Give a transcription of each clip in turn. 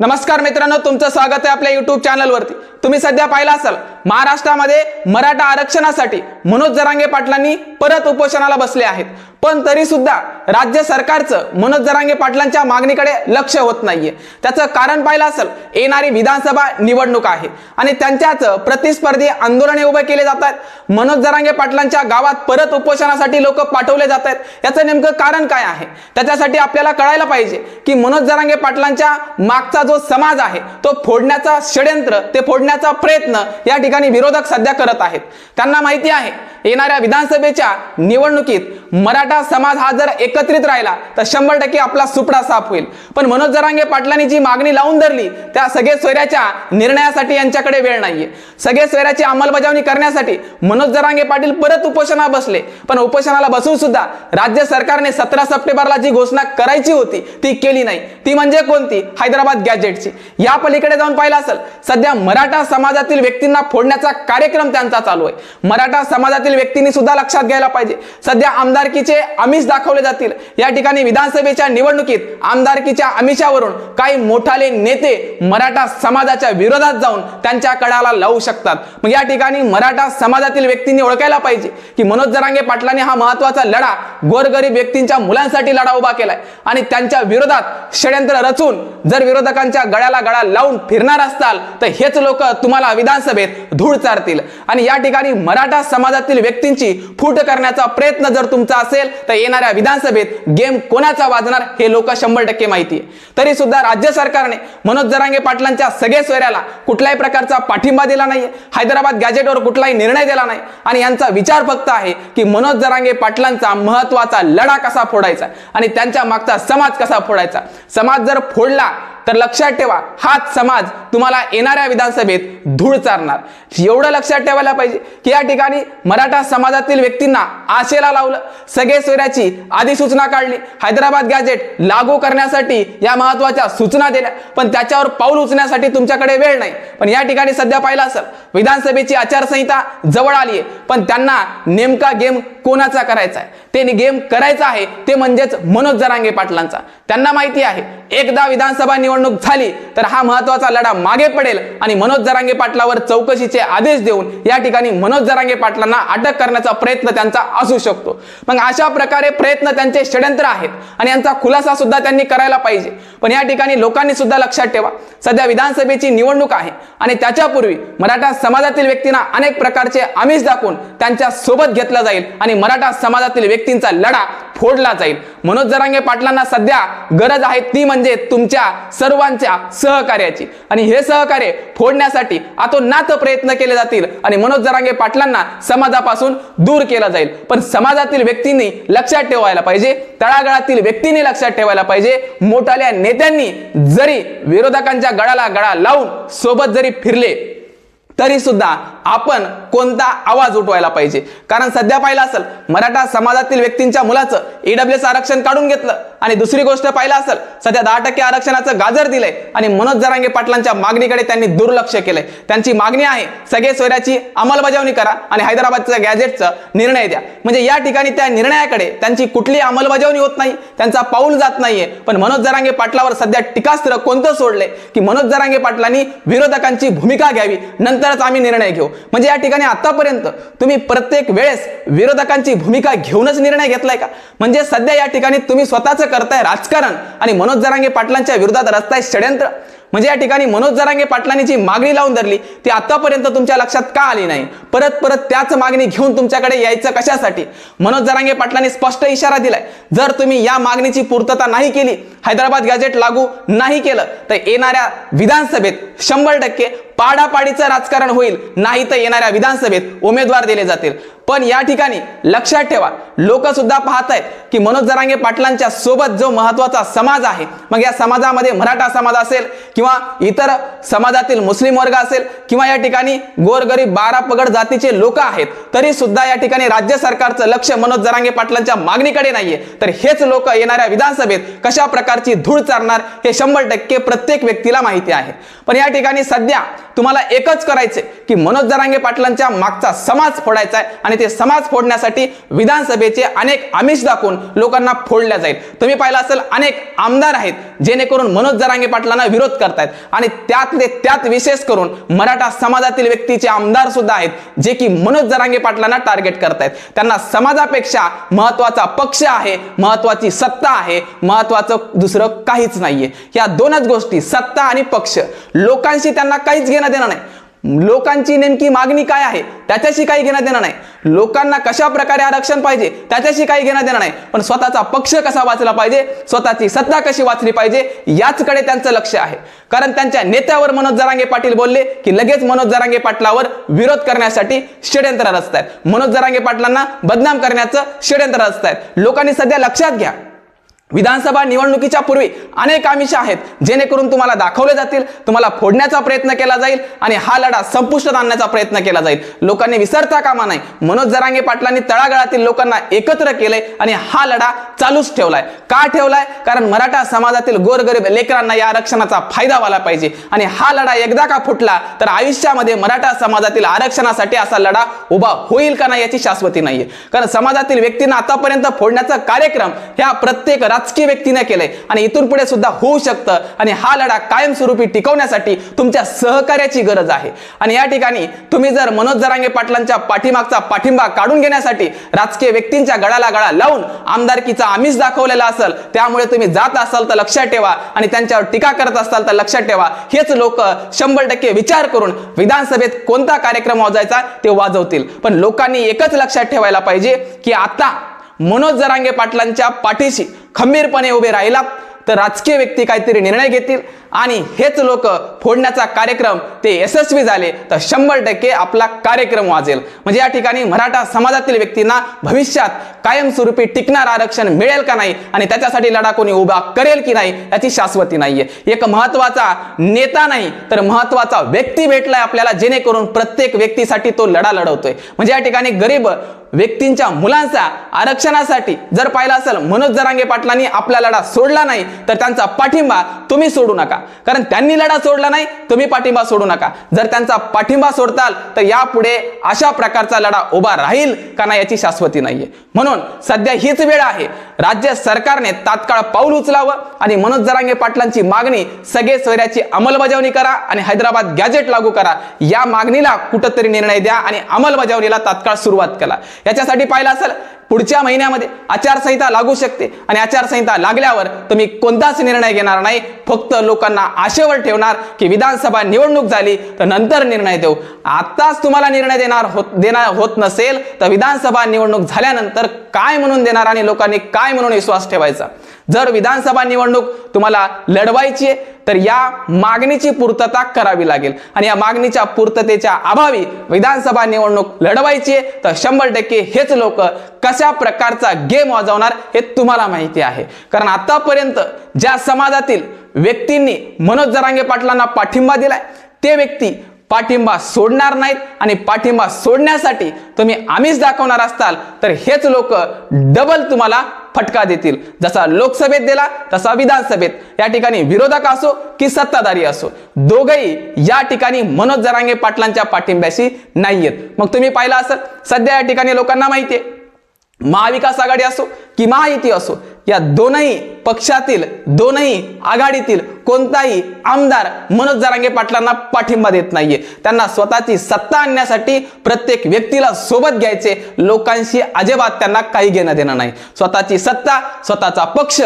नमस्कार मित्रांनो तुमचं स्वागत आहे आपल्या युट्यूब चॅनलवरती तुम्ही सध्या पाहिला असाल महाराष्ट्रामध्ये मराठा आरक्षणासाठी मनोज जरांगे पाटलांनी परत उपोषणाला बसले आहेत. पण तरी सुद्धा राज्य सरकारचं मनोज जरांगे पाटलांच्या मागणीकडे लक्ष होत नाहीये. त्याचं कारण पाहिलं असेल येणारी विधानसभा निवडणूक आहे. आणि त्यांच्याच प्रतिस्पर्धी आंदोलने उभे केले जात आहेत. मनोज जरांगे पाटलांच्या गावात परत उपोषणासाठी लोक पाठवले जात आहेत. याचं नेमकं कारण काय आहे? त्याच्यासाठी आपल्याला कळायला पाहिजे की मनोज जरांगे पाटलांच्या मागचा जो समाज आहे तो फोडण्याचा षड्यंत्र ते फोडण्याचा प्रयत्न या ठिकाणी विरोधक सध्या करत आहेत. त्यांना माहिती आहे येणाऱ्या विधानसभेच्या निवडणुकीत मराठा समाज हा जर एकत्रित राहिला तर शंभर टक्के आपला सुपडा साफ होईल. पण मनोज जरांगे पाटलांनी जी मागणी लावून धरली त्या सगळे सोयऱ्याच्या निर्णयासाठी यांच्याकडे वेळ नाहीये. सगळे सोयऱ्याची अंमलबजावणी करण्यासाठी मनोज जरांगे पाटील परत उपोषणा बसले. पण उपोषणाला बसून सुद्धा राज्य सरकारने सतरा सप्टेंबरला जी घोषणा करायची होती ती केली नाही. ती म्हणजे कोणती? हैदराबाद गॅजेटची या पलीकडे जाऊन पाहिलं असेल सध्या मराठा समाजातील व्यक्तींना फोडण्याचा कार्यक्रम त्यांचा चालू आहे. मराठा समाजातील व्यक्तींनी सुद्धा लक्षात घ्यायला पाहिजे. सध्या आमदारकीचे आमिष दाखवले जातील. या ठिकाणी विधानसभेच्या निवडणुकीत आमदारकीच्या आमिषावरून काही मोठाले नेते मराठा समाजाच्या विरोधात जाऊन त्यांच्या कडाला लावू शकतात. मग या ठिकाणी मराठा समाजातील व्यक्तींनी ओळखायला पाहिजे की मनोज जरांगे पाटलांनी हा महत्त्वाचा लढा गोरगरीब व्यक्तींच्या मुलांसाठी लढा उभा केलाय. आणि त्यांच्या विरोधात षड्यंत्र रचून जर विरोधकांच्या गळ्याला गळा लावून फिरणार असताल तर हेच लोक तुम्हाला विधानसभेत धूळ चारतील. आणि या ठिकाणी मराठा समाजातील व्यक्तींची फूट करण्याचा प्रयत्न जर तुमचा असेल तर येणाऱ्या विधानसभेत गेम कोणाचा वाजणार हे लोक शंभर टक्के माहिती आहे. तरी सुद्धा राज्य सरकारने मनोज जरांगे पाटलांच्या सगळे सोयऱ्याला कुठल्याही प्रकारचा पाठिंबा दिला नाही हैदराबाद गॅजेटवर कुठलाही निर्णय दिला नाही. आणि यांचा विचार फक्त आहे की मनोज जरांगे पाटलांचा महत्त्वाचा लढा कसा फोडायचा आणि त्यांच्या मागचा समाज कसा फोडायचा. समाज जर फोडला तर लक्षात ठेवा हाच समाज तुम्हाला येणाऱ्या विधानसभेत धूळ चारणार. एवढं लक्षात ठेवायला पाहिजे की या ठिकाणी मराठा समाजातील व्यक्तींना आशेला लावलं. सगळे सोयऱ्याची अधिसूचना काढली. हैदराबाद गॅजेट लागू करण्यासाठी या महत्त्वाच्या सूचना दिल्या. पण त्याच्यावर पाऊल उचण्यासाठी तुमच्याकडे वेळ नाही. पण या ठिकाणी सध्या पाहिलं असेल विधानसभेची आचारसंहिता जवळ आली आहे पण त्यांना नेमका गेम कोणाचा करायचा आहे? ते गेम करायचा आहे ते म्हणजेच मनोज जरांगे पाटलांचा. त्यांना माहिती आहे एकदा विधानसभा निवडणूक झाली तर हा महत्त्वाचा लढा मागे पडेल आणि मनोज जरांगे पाटलावर चौकशीचे आदेश देऊन या ठिकाणी मनोज जरांगे पाटलांना अटक करण्याचा प्रयत्न त्यांचा असू शकतो. मग अशा प्रकारे प्रयत्न त्यांचे षड्यंत्र आहेत आणि यांचा खुलासा सुद्धा त्यांनी करायला पाहिजे. पण या ठिकाणी लोकांनी सुद्धा लक्षात ठेवा सध्या विधानसभेची निवडणूक आहे आणि त्याच्यापूर्वी मराठा समाजातील व्यक्तींना अनेक प्रकारचे आमिष दाखवून त्यांच्यासोबत घेतलं जाईल आणि मराठा समाजातील व्यक्तींचा लढा फोडला जाईल. मनोज जरांगे पाटलांना सध्या गरज आहे ती म्हणजे तुमच्या सर्वांच्या सहकार्याची. आणि हे सहकार्य फोडण्यासाठी अतोनात प्रयत्न केले जातील आणि मनोज जरांगे पाटलांना समाजापासून दूर केला जाईल. पण समाजातील व्यक्तींनी लक्षात ठेवायला पाहिजे तळागाळातील व्यक्तींनी लक्षात ठेवायला पाहिजे मोठाल्या नेत्यांनी जरी विरोधकांच्या गळाला गळा लावून सोबत जरी फिरले तरी सुद्धा आपण कोणता आवाज उठवायला पाहिजे? कारण सध्या पाहिलं असेल मराठा समाजातील व्यक्तींच्या मुलाचं ईडब्ल्यूएस आरक्षण काढून घेतलं. आणि दुसरी गोष्ट पाहिलं असेल सध्या दहा टक्के आरक्षणाचं गाजर दिलंय. आणि मनोज जरांगे पाटलांच्या मागणीकडे त्यांनी दुर्लक्ष केलंय. त्यांची मागणी आहे सगळे सोयऱ्याची अंमलबजावणी करा आणि हैदराबादच्या गॅजेटचा निर्णय द्या. म्हणजे या ठिकाणी त्या निर्णयाकडे त्यांची कुठली अंमलबजावणी होत नाही त्यांचा पाऊल जात नाहीये. पण मनोज जरांगे पाटलावर सध्या टीकास्त्र कोणतं सोडलंय? की मनोज जरांगे पाटलांनी विरोधकांची भूमिका घ्यावी नंतरच आम्ही निर्णय घेऊ. म्हणजे या ठिकाणी आतापर्यंत तुम्ही प्रत्येक वेळेस विरोधकांची भूमिका घेऊनच निर्णय घेतलाय का? म्हणजे सध्या या ठिकाणी तुम्ही स्वतःच करताय राजकारण आणि मनोज जरांगे पाटलांच्या विरोधात रचताय षड्यंत्र. म्हणजे या ठिकाणी मनोज जरांगे पाटलांनी जी मागणी लावून धरली ती आतापर्यंत तुमच्या लक्षात का आली नाही? परत परत त्याच मागणी घेऊन तुमच्याकडे यायचं कशासाठी? मनोज जरांगे पाटलांनी स्पष्ट इशारा दिलाय. जर तुम्ही या मागणीची पूर्तता नाही केली हैदराबाद गॅजेट लागू नाही केलं तर येणाऱ्या विधानसभेत शंभर टक्के पाडापाडीचं राजकारण होईल नाही तर येणाऱ्या विधानसभेत उमेदवार दिले जातील. पण या ठिकाणी लक्षात ठेवा लोक सुद्धा पाहत आहेत की मनोज जरांगे पाटलांच्या सोबत जो महत्त्वाचा समाज आहे मग या समाजामध्ये मराठा समाज असेल किंवा इतर समाजातील मुस्लिम वर्ग असेल किंवा या ठिकाणी गोरगरीब बारा पगड जातीचे लोक आहेत तरी सुद्धा या ठिकाणी राज्य सरकारचं लक्ष मनोज जरांगे पाटलांच्या मागणीकडे नाहीये. तर हेच लोक येणाऱ्या विधानसभेत कशा प्रकारची धूळ चारणार हे शंभर टक्के प्रत्येक व्यक्तीला माहिती आहे. पण या ठिकाणी सध्या तुम्हाला एकच करायचे की मनोज जरांगे पाटलांच्या मागचा समाज फोडायचा आहे आणि ते समाज फोडण्यासाठी विधानसभेचे अनेक आमिष दाखवून लोकांना फोडल्या जाईल. तुम्ही पाहिलं असेल अनेक आमदार आहेत जेणेकरून मनोज जरांगे पाटलांना विरोध करतायत. आणि त्यातले त्यात विशेष करून मराठा समाजातील व्यक्तीचे आमदार सुद्धा आहेत जे की मनोज जरांगे पाटलांना टार्गेट करतायत. त्यांना समाजापेक्षा महत्त्वाचा पक्ष आहे महत्वाची सत्ता आहे महत्वाचं दुसरं काहीच नाहीये. या दोनच गोष्टी सत्ता आणि पक्ष लोकांशी त्यांना काहीच घेणं देणं नाही. लोकांची नेमकी मागणी काय आहे त्याच्याशी काही घेणं देणं नाही. लोकांना कशा प्रकारे आरक्षण पाहिजे त्याच्याशी काही घेणं देणं नाही. पण स्वतःचा पक्ष कसा वाचला पाहिजे स्वतःची सत्ता कशी वाचली पाहिजे याचकडे त्यांचं लक्ष आहे. कारण त्यांच्या नेत्यावर मनोज जरांगे पाटील बोलले की लगेच मनोज जरांगे पाटलावर विरोध करण्यासाठी षड्यंत्र रचतायत. मनोज जरांगे पाटलांना बदनाम करण्याचं षड्यंत्र रचतायत. लोकांनी सध्या लक्षात घ्या. विधानसभा निवडणुकीच्या पूर्वी अनेक आमिष आहेत जेणेकरून तुम्हाला दाखवले जातील तुम्हाला फोडण्याचा प्रयत्न केला जाईल आणि हा लढा संपुष्टात आणण्याचा प्रयत्न केला जाईल. लोकांनी विसरता कामा नाही मनोज जरांगे पाटलांनी तळागाळातील लोकांना एकत्र केलंय आणि हा लढा चालूच ठेवलाय. का ठेवलाय? कारण मराठा समाजातील गोरगरीब लेकरांना या आरक्षणाचा फायदा व्हायला पाहिजे. आणि हा लढा एकदा का फुटला तर आयुष्यामध्ये मराठा समाजातील आरक्षणासाठी असा लढा उभा होईल का नाही याची शाश्वती नाहीये. कारण समाजातील व्यक्तींना आतापर्यंत फोडण्याचा कार्यक्रम ह्या प्रत्येक राजकीय व्यक्तीने केलंय. आणि इथून पुढे सुद्धा होऊ शकतं. आणि हा लढा कायमस्वरूपी टिकवण्यासाठी तुमच्या सहकार्याची गरज आहे. आणि या ठिकाणी तुम्ही जर मनोज जरांगे पाटलांच्या पाठीमागचा पाठिंबा काढून घेण्यासाठी राजकीय व्यक्तींच्या गळाला गळा लावून आमदारकीचा आमिष दाखवलेला असेल त्यामुळे तुम्ही जात असाल तर लक्षात ठेवा. आणि त्यांच्यावर टीका करत असाल तर लक्षात ठेवा. हेच लोक शंभर टक्के विचार करून विधानसभेत कोणता कार्यक्रम वाजवायचा ते वाजवतील. पण लोकांनी एकच लक्षात ठेवायला पाहिजे की आता मनोज जरांगे पाटलांच्या पाठीशी खंबीरपणे उभे राहिलात तर राजकीय व्यक्ती काहीतरी निर्णय घेतील. आणि हेच लोक फोडण्याचा कार्यक्रम ते यशस्वी झाले तर शंभर टक्के आपला कार्यक्रम वाजेल. म्हणजे या ठिकाणी मराठा समाजातील व्यक्तींना भविष्यात कायमस्वरूपी टिकणार आरक्षण मिळेल का नाही आणि त्याच्यासाठी लढा कोणी उभा करेल की नाही याची शाश्वती नाहीये. एक महत्त्वाचा नेता नाही तर महत्त्वाचा व्यक्ती भेटलाय आपल्याला जेणेकरून प्रत्येक व्यक्तीसाठी तो लढा लढवतोय. म्हणजे या ठिकाणी गरीब व्यक्तींच्या मुलांचा आरक्षणासाठी जर पाहिलं असेल मनोज जरांगे पाटलांनी आपला लढा सोडला नाही तर त्यांचा पाठिंबा तुम्ही सोडू नका. कारण त्यांनी लढा सोडला नाही तुम्ही पाठिंबा सोडू नका. जर त्यांचा पाठिंबा सोडताल तर यापुढे अशा प्रकारचा लढा उभा राहील का नाही याची शाश्वती नाहीये. म्हणून सध्या हीच वेळ आहे. राज्य सरकारने तात्काळ पाऊल उचलावं आणि मनोज जरांगे पाटलांची मागणी सगळे सोयऱ्याची अंमलबजावणी करा आणि हैदराबाद गॅजेट लागू करा. या मागणीला कुठंतरी निर्णय द्या आणि अंमलबजावणीला तात्काळ सुरुवात करा. याच्यासाठी पाहिलं असेल पुढच्या महिन्यामध्ये आचारसंहिता लागू शकते. आणि आचारसंहिता लागल्यावर तुम्ही कोणताच निर्णय घेणार नाही. फक्त लोकांना आशेवर ठेवणार की विधानसभा निवडणूक झाली तर नंतर निर्णय देऊ. आताच तुम्हाला निर्णय देणार होत देणार होत नसेल तर विधानसभा निवडणूक झाल्यानंतर काय म्हणून देणार आणि लोकांनी काय म्हणून विश्वास ठेवायचा? जर विधानसभा निवडणूक तुम्हाला लढवायची आहे तर या मागणीची पूर्तता करावी लागेल. आणि या मागणीच्या पूर्ततेच्या अभावी विधानसभा निवडणूक लढवायची आहे तर शंभर टक्के हेच लोक कशा प्रकारचा गेम वाजवणार हे तुम्हाला माहिती आहे. कारण आतापर्यंत ज्या समाजातील व्यक्तींनी मनोज जरांगे पाटलांना पाठिंबा दिलाय ते व्यक्ती पाठिंबा सोडणार नाहीत आणि पाठिंबा सोडण्यासाठी तुम्ही आम्हीच दाखवणार असताल तर हेच लोक डबल तुम्हाला फटका देतील. जसा लोकसभेत दिला तसा विधानसभेत. या ठिकाणी विरोधक असो की सत्ताधारी असो दोघही या ठिकाणी मनोज जरांगे पाटलांच्या पाठिंब्याशी नाहीयेत. मग तुम्ही पाहिलं असेल सध्या या ठिकाणी लोकांना माहिती आहे महाविकास आघाडी असो की महायुती असो या दोनही पक्षातील दोनही आघाडीतील कोणताही आमदार मनोज जरांगे पाटलांना पाठिंबा देत नाहीये. त्यांना स्वतःची सत्ता आणण्यासाठी प्रत्येक व्यक्तीला सोबत घ्यायचे लोकांशी अजिबात त्यांना काही घेणं देणं नाही. स्वतःची सत्ता स्वतःचा पक्ष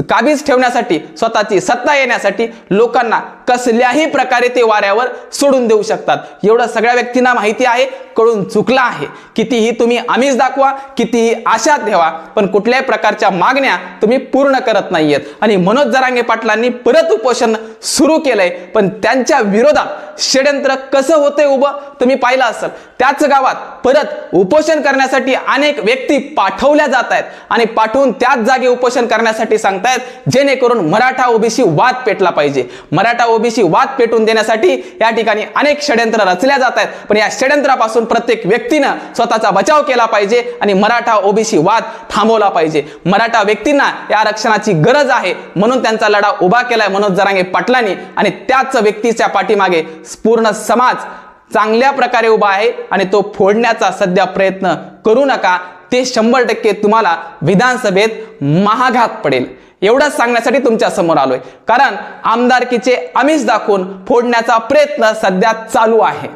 काबीज ठेवण्यासाठी स्वतःची सत्ता येण्यासाठी लोकांना कसल्याही प्रकारे ते वाऱ्यावर सोडून देऊ शकतात. एवढं सगळ्या व्यक्तींना माहिती आहे कळून चुकला आहे. कितीही तुम्ही आमिष दाखवा कितीही आशा ठेवा पण कुठल्याही प्रकारच्या मागण्या तुम्ही पूर्ण करत नाहीयेत. आणि मनोज जरांगे पाटलांनी परत उपोषण सुरू केलंय पण त्यांच्या विरोधात षड्यंत्र कसं होतंय उभं तुम्ही पाहिलं असेल. त्याच गावात परत उपोषण करण्यासाठी अनेक व्यक्ती पाठवल्या जात आहेत आणि पाठवून त्याच जागी उपोषण करण्यासाठी सांगतायत जेणेकरून मराठा ओबीसी वाद पेटला पाहिजे. मराठा ओबीसी वाद पेटून देण्यासाठी या ठिकाणी अनेक षडयंत्र रचल्या जात आहेत पण या षड्यंत्रापासून प्रत्येक व्यक्तीनं स्वतःचा बचाव केला पाहिजे आणि मराठा ओबीसी वाद थांबवला पाहिजे. मराठा व्यक्तींना या आरक्षणाची गरज आहे म्हणून त्यांचा लढा उभा केलाय मनोज जरांगे पाटलांनी आणि त्याच व्यक्तीच्या पाठीमागे पूर्ण समाज चांगल्या प्रकारे उभा आहे आणि तो फोडण्याचा सध्या प्रयत्न करू नका. ते शंभर टक्के तुम्हाला विधानसभेत महाघात पडेल. एवढंच सांगण्यासाठी तुमच्यासमोर आलोय. कारण आमदारकीचे आमिष दाखवून फोडण्याचा प्रयत्न सध्या चालू आहे.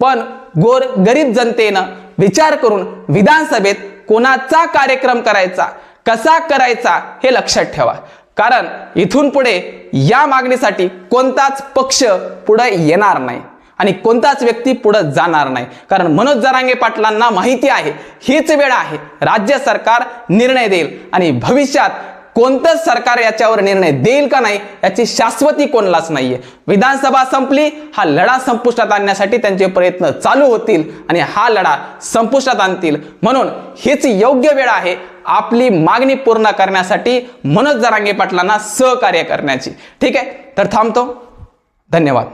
पण गोर गरीब जनतेनं विचार करून विधानसभेत कोणाचा कार्यक्रम करायचा कसा करायचा हे लक्षात ठेवा. कारण इथून पुढे या मागणीसाठी कोणताच पक्ष पुढे येणार नाही आणि कोणताच व्यक्ती पुढे जाणार नाही. कारण मनोज जरांगे पाटलांना माहिती आहे हीच वेळ आहे. राज्य सरकार निर्णय देईल आणि भविष्यात कोणतं सरकार याच्यावर निर्णय देईल का नाही याची शाश्वती कोणलाच नाहीये. विधानसभा संपली हा लढा संपुष्टात आणण्यासाठी त्यांचे प्रयत्न चालू होतील आणि हा लढा संपुष्टात आणतील. म्हणून हीच योग्य वेळ आहे आपली मागणी पूर्ण करण्यासाठी मनोज जरांगे पाटलांना सहकार्य करण्याची. ठीक आहे? तर थांबतो. धन्यवाद.